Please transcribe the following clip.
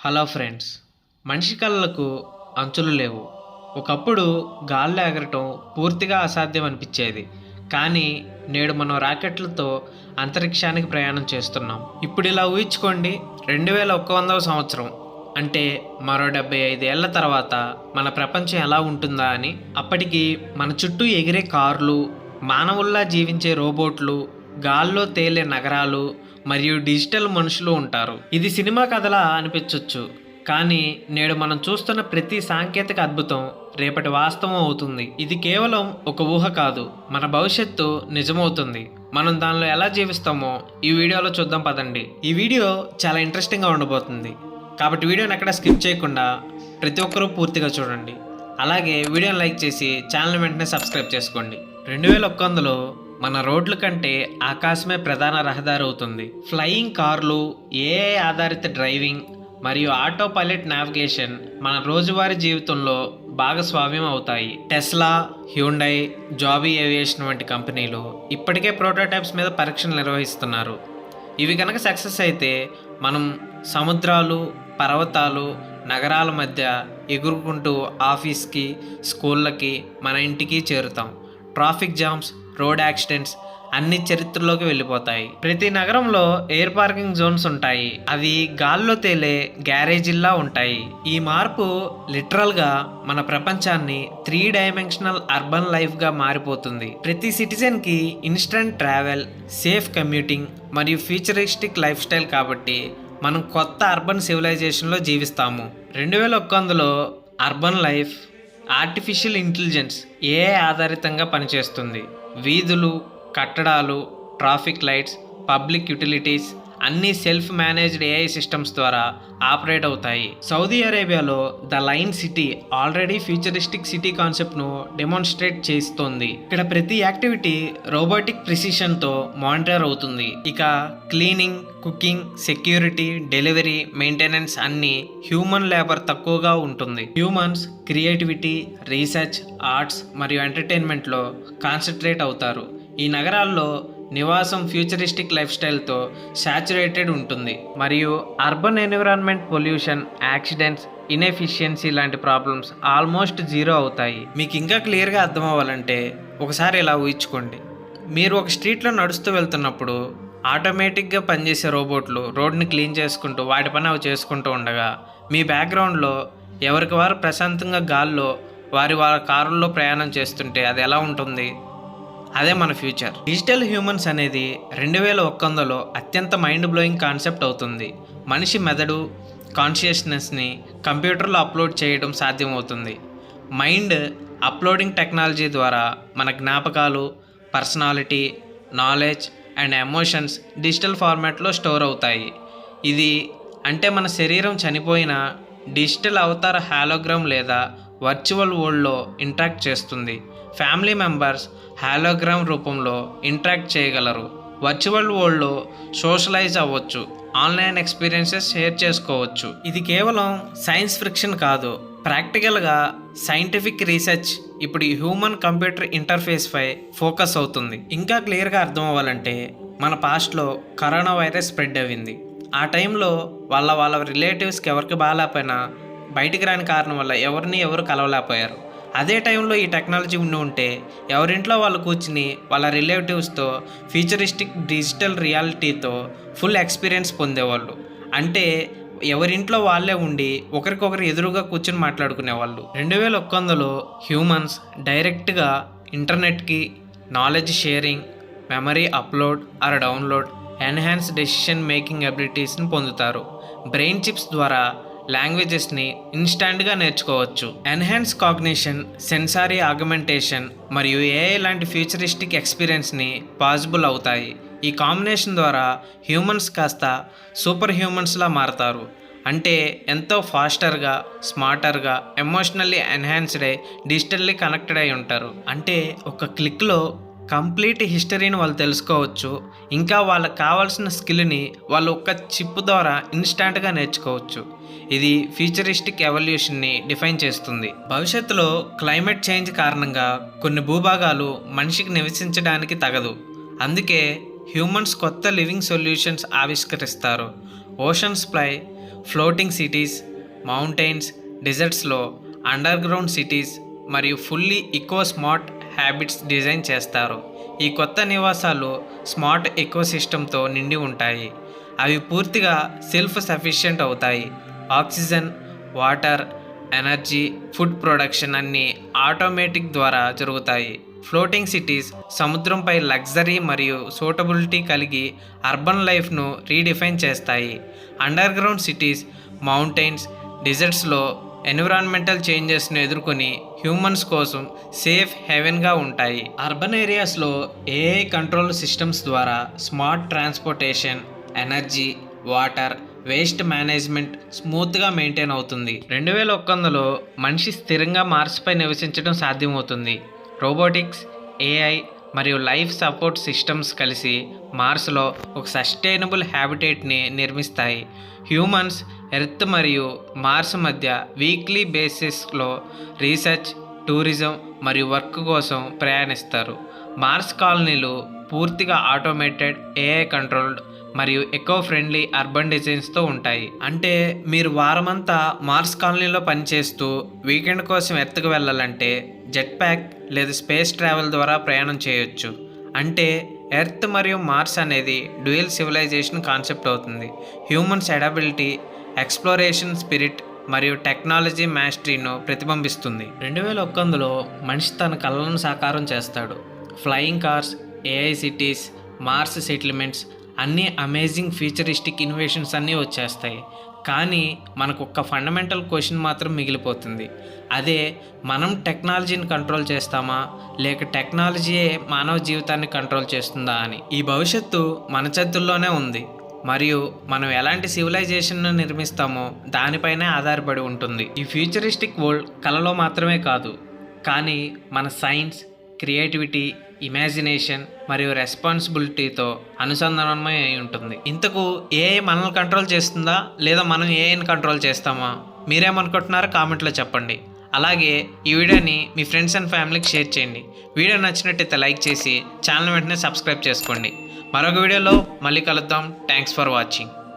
Hello friends మనిషి కళ్ళకు అంచులు లేవు. ఒకప్పుడు గాల్లో ఎగరటం పూర్తిగా అసాధ్యం అనిపించేది. కానీ నేడు మనం రాకెట్లతో అంతరిక్షానికి ప్రయాణం చేస్తున్నాం. ఇప్పుడు ఇలా ఊహించుకోండి రెండు వేల ఒక్క వందవ సంవత్సరం. అంటే మరో డెబ్బై ఐదు తర్వాత మన ప్రపంచం ఎలా ఉంటుందా అని. అప్పటికి మన చుట్టూ ఎగిరే కార్లు మానవుల్లా జీవించే రోబోట్లు గాల్లో తేలే నగరాలు మరియు డిజిటల్ మనుషులు ఉంటారు. ఇది సినిమా కథలా అనిపించవచ్చు కానీ నేడు మనం చూస్తున్న ప్రతి సాంకేతిక అద్భుతం రేపటి వాస్తవం అవుతుంది. ఇది కేవలం ఒక ఊహ కాదు. మన భవిష్యత్తు నిజమవుతుంది. మనం దానిలో ఎలా జీవిస్తామో ఈ వీడియోలో చూద్దాం పదండి. ఈ వీడియో చాలా ఇంట్రెస్టింగ్గా ఉండబోతుంది. కాబట్టి వీడియోని ఎక్కడ స్కిప్ చేయకుండా ప్రతి ఒక్కరూ పూర్తిగా చూడండి. అలాగే వీడియోని లైక్ చేసి ఛానల్ వెంటనే సబ్స్క్రైబ్ చేసుకోండి. రెండు వేల ఒక్క వందలో మన రోడ్ల కంటే ఆకాశమే ప్రధాన రహదారి అవుతుంది ఫ్లయింగ్ కార్లు ఏఐ ఆధారిత డ్రైవింగ్ మరియు ఆటో పైలట్ నావిగేషన్ మన రోజువారీ జీవితంలో భాగస్వామ్యం అవుతాయి. టెస్లా హ్యూండై జాబీ ఏవియేషన్ వంటి కంపెనీలు ఇప్పటికే ప్రోటోటైప్స్ మీద పరీక్షలు నిర్వహిస్తున్నారు. ఇవి కనుక సక్సెస్ అయితే మనం సముద్రాలు పర్వతాలు నగరాల మధ్య ఎగురుకుంటూ ఆఫీస్కి స్కూళ్ళకి మన ఇంటికి చేరుతాం. ట్రాఫిక్ జామ్స్ రోడ్ యాక్సిడెంట్స్ అన్ని చరిత్రలోకి వెళ్ళిపోతాయి. ప్రతి నగరంలో ఎయిర్ పార్కింగ్ జోన్స్ ఉంటాయి. అవి గాల్లో తేలే గ్యారేజీల్లా ఉంటాయి. ఈ మార్పు లిటరల్గా మన ప్రపంచాన్ని త్రీ డైమెన్షనల్ అర్బన్ లైఫ్గా మారిపోతుంది. ప్రతి సిటిజన్కి ఇన్స్టంట్ ట్రావెల్ సేఫ్ కమ్యూటింగ్ మరియు ఫ్యూచరిస్టిక్ లైఫ్ స్టైల్ కాబట్టి మనం కొత్త అర్బన్ సివిలైజేషన్లో జీవిస్తాము. రెండు వేల ఒక్క వందలో అర్బన్ లైఫ్ ఆర్టిఫిషియల్ ఇంటెలిజెన్స్ ఏ ఆధారితంగా పనిచేస్తుంది. వీధులు కట్టడాలు ట్రాఫిక్ లైట్స్ పబ్లిక్ యూటిలిటీస్ అన్ని సెల్ఫ్ మేనేజ్డ్ ఏఐ సిస్టమ్స్ ద్వారా ఆపరేట్ అవుతాయి. సౌదీ అరేబియాలో the line city already futuristic city కాన్సెప్ట్ను demonstrate చేస్తోంది. ఇక్కడ ప్రతి యాక్టివిటీ రోబోటిక్ ప్రిసిషన్తో మానిటర్ అవుతుంది. ఇక cleaning cooking security delivery maintenance అన్ని హ్యూమన్ లేబర్ తక్కువగా ఉంటుంది. హ్యూమన్స్ క్రియేటివిటీ రీసెర్చ్ ఆర్ట్స్ మరియు ఎంటర్టైన్మెంట్లో కాన్సన్ట్రేట్ అవుతారు. ఈ నగరాల్లో నివాసం ఫ్యూచరిస్టిక్ లైఫ్ స్టైల్తో శాచురేటెడ్ ఉంటుంది. మరియు urban environment pollution accidents inefficiency లాంటి ప్రాబ్లమ్స్ ఆల్మోస్ట్ జీరో అవుతాయి. మీకు ఇంకా క్లియర్గా అర్థం అవ్వాలంటే ఒకసారి ఇలా ఊహించుకోండి. మీరు ఒక స్ట్రీట్లో నడుస్తూ వెళ్తున్నప్పుడు ఆటోమేటిక్గా పనిచేసే రోబోట్లు రోడ్ని క్లీన్ చేసుకుంటూ వాటి పని అవి చేసుకుంటూ ఉండగా మీ బ్యాక్గ్రౌండ్లో ఎవరికి వారు ప్రశాంతంగా గాల్లో వారి వారి కారుల్లో ప్రయాణం చేస్తుంటే అది ఎలా ఉంటుంది? అదే మన ఫ్యూచర్. డిజిటల్ హ్యూమన్స్ అనేది రెండు వేల ఒక్కందలో అత్యంత మైండ్ బ్లోయింగ్ కాన్సెప్ట్ అవుతుంది. మనిషి మెదడు కాన్షియస్నెస్ని కంప్యూటర్లో అప్లోడ్ చేయడం సాధ్యమవుతుంది. మైండ్ అప్లోడింగ్ టెక్నాలజీ ద్వారా మన జ్ఞాపకాలు personality knowledge and emotions digital ఫార్మాట్లో స్టోర్ అవుతాయి. ఇది అంటే మన శరీరం చనిపోయిన డిజిటల్ అవతార హాలోగ్రామ్ లేదా వర్చువల్ వరల్డ్లో ఇంట్రాక్ట్ చేస్తుంది. ఫ్యామిలీ మెంబర్స్ హాలోగ్రామ్ రూపంలో ఇంట్రాక్ట్ చేయగలరు. వర్చువల్ వరల్డ్లో సోషలైజ్ అవ్వచ్చు. ఆన్లైన్ ఎక్స్పీరియన్సెస్ షేర్ చేసుకోవచ్చు. ఇది కేవలం సైన్స్ ఫ్రిక్షన్ కాదు. ప్రాక్టికల్గా సైంటిఫిక్ రీసెర్చ్ ఇప్పుడు హ్యూమన్ కంప్యూటర్ ఇంటర్ఫేస్పై ఫోకస్ అవుతుంది. ఇంకా క్లియర్గా అర్థం అవ్వాలంటే మన పాస్ట్లో కరోనా వైరస్ స్ప్రెడ్ అయింది. ఆ టైంలో వాళ్ళ వాళ్ళ రిలేటివ్స్కి ఎవరికి బాగాలేకపోయినా బయటికి రాని కారణం వల్ల ఎవరిని ఎవరు కలవలేకపోయారు. అదే టైంలో ఈ టెక్నాలజీ ఉండి ఉంటే ఎవరింట్లో వాళ్ళు కూర్చుని వాళ్ళ రిలేటివ్స్తో ఫ్యూచరిస్టిక్ డిజిటల్ రియాలిటీతో ఫుల్ ఎక్స్పీరియన్స్ పొందేవాళ్ళు. అంటే ఎవరింట్లో వాళ్ళే ఉండి ఒకరికొకరు ఎదురుగా కూర్చుని మాట్లాడుకునేవాళ్ళు. రెండు వేల ఒక్కొందలో హ్యూమన్స్ డైరెక్ట్గా ఇంటర్నెట్కి knowledge sharing memory upload or download enhance decision making అబిలిటీస్ని పొందుతారు. బ్రెయిన్ చిప్స్ ద్వారా లాంగ్వేజెస్ని ఇన్స్టాంట్గా నేర్చుకోవచ్చు. ఎన్హాన్స్ కాగ్నిషన్ సెన్సారీ ఆగ్మెంటేషన్ మరియు ఏఐ లాంటి ఫ్యూచరిస్టిక్ ఎక్స్పీరియన్స్ని పాసిబుల్ అవుతాయి. ఈ కాంబినేషన్ ద్వారా హ్యూమన్స్ కాస్త సూపర్ హ్యూమన్స్లా మారతారు. అంటే ఎంతో ఫాస్టర్గా స్మార్టర్గా ఎమోషనల్లీ ఎన్హాన్స్డ్ అయి డిజిటల్లీ కనెక్టెడ్ అయి ఉంటారు. అంటే ఒక క్లిక్లో కంప్లీట్ హిస్టరీని వాళ్ళు తెలుసుకోవచ్చు. ఇంకా వాళ్ళకి కావాల్సిన స్కిల్ని వాళ్ళు ఒక్క చిప్ ద్వారా ఇన్స్టాంట్గా నేర్చుకోవచ్చు. ఇది ఫ్యూచరిస్టిక్ ఎవల్యూషన్ని డిఫైన్ చేస్తుంది. భవిష్యత్తులో క్లైమేట్ చేంజ్ కారణంగా కొన్ని భూభాగాలు మనిషికి నివసించడానికి తగదు. అందుకే హ్యూమన్స్ కొత్త లివింగ్ సొల్యూషన్స్ ఆవిష్కరిస్తారు. ఓషన్స్ ప్లై ఫ్లోటింగ్ సిటీస్ మౌంటైన్స్ డిజర్ట్స్లో అండర్ గ్రౌండ్ సిటీస్ మరియు fully eco smart habits design చేస్తారు. ఈ కొత్త నివాసాలు స్మార్ట్ ఎకో సిస్టంతో నిండి ఉంటాయి. అవి పూర్తిగా సెల్ఫ్ సఫిషియెంట్ అవుతాయి. Oxygen water energy food production అన్నీ ఆటోమేటిక్ ద్వారా జరుగుతాయి. ఫ్లోటింగ్ సిటీస్ సముద్రంపై లగ్జరీ మరియు సూటబిలిటీ కలిగి అర్బన్ లైఫ్ను రీడిఫైన్ చేస్తాయి. అండర్ గ్రౌండ్ సిటీస్ మౌంటైన్స్ డిజర్ట్స్లో ఎన్విరాన్మెంటల్ చేంజెస్ను ఎదుర్కొని హ్యూమన్స్ కోసం సేఫ్ హెవెన్గా ఉంటాయి. అర్బన్ ఏరియాస్లో ఏఐ కంట్రోల్ సిస్టమ్స్ ద్వారా smart transportation energy water waste management స్మూత్గా మెయింటైన్ అవుతుంది. రెండు వేల ఒక్కందులో మనిషి స్థిరంగా మార్స్పై నివసించడం సాధ్యమవుతుంది. రోబోటిక్స్ ఏఐ మరియు లైఫ్ సపోర్ట్ సిస్టమ్స్ కలిసి మార్స్లో ఒక సస్టైనబుల్ హ్యాబిటేట్ని నిర్మిస్తాయి. హ్యూమన్స్ ఎర్త్ మరియు మార్స్ మధ్య వీక్లీ బేసిస్లో రీసెర్చ్ టూరిజం మరియు వర్క్ కోసం ప్రయాణిస్తారు. మార్స్ కాలనీలు పూర్తిగా ఆటోమేటెడ్ ఏఐ కంట్రోల్డ్ మరియు ఎకో ఫ్రెండ్లీ అర్బన్ డిజైన్స్తో ఉంటాయి. అంటే మీరు వారమంతా మార్స్ కాలనీలో పనిచేస్తూ వీకెండ్ కోసం ఎత్తుకు వెళ్ళాలంటే జెట్ ప్యాక్ లేదా స్పేస్ ట్రావెల్ ద్వారా ప్రయాణం చేయొచ్చు. అంటే ఎర్త్ మరియు మార్స్ అనేది డ్యూయల్ సివిలైజేషన్ కాన్సెప్ట్ అవుతుంది. హ్యూమన్స్ అడాబిలిటీ ఎక్స్ప్లోరేషన్ స్పిరిట్ మరియు టెక్నాలజీ మ్యాస్టరీను ప్రతిబింబిస్తుంది. రెండు వేల ఒక్కందులో మనిషి తన కళలను సాకారం చేస్తాడు. Flying cars AI cities Mars settlements అన్ని అమేజింగ్ ఫ్యూచరిస్టిక్ ఇన్నోవేషన్స్ అన్నీ వచ్చేస్తాయి. కానీ మనకు ఒక్క ఫండమెంటల్ క్వశ్చన్ మాత్రం మిగిలిపోతుంది. అదే మనం టెక్నాలజీని కంట్రోల్ చేస్తామా? లేక టెక్నాలజీయే మానవ జీవితాన్ని కంట్రోల్ చేస్తుందా అని. ఈ భవిష్యత్తు మన చేతుల్లోనే ఉంది. మరియు మనం ఎలాంటి సివిలైజేషన్ను నిర్మిస్తామో దానిపైనే ఆధారపడి ఉంటుంది. ఈ ఫ్యూచరిస్టిక్ వరల్డ్ కళలో మాత్రమే కాదు. కానీ మన సైన్స్ క్రియేటివిటీ ఇమాజినేషన్ మరియు రెస్పాన్సిబిలిటీతో అనుసంధానమై అయి ఉంటుంది. ఇంతకు ఏఐ మనల్ని కంట్రోల్ చేస్తుందా? లేదా మనం ఏఐని కంట్రోల్ చేస్తామా? మీరేమనుకుంటున్నారో కామెంట్లో చెప్పండి. అలాగే ఈ వీడియోని మీ ఫ్రెండ్స్ అండ్ ఫ్యామిలీకి షేర్ చేయండి. వీడియో నచ్చినట్టయితే లైక్ చేసి ఛానల్ వెంటనే సబ్స్క్రైబ్ చేసుకోండి. మరొక వీడియోలో మళ్ళీ కలుద్దాం. Thanks for watching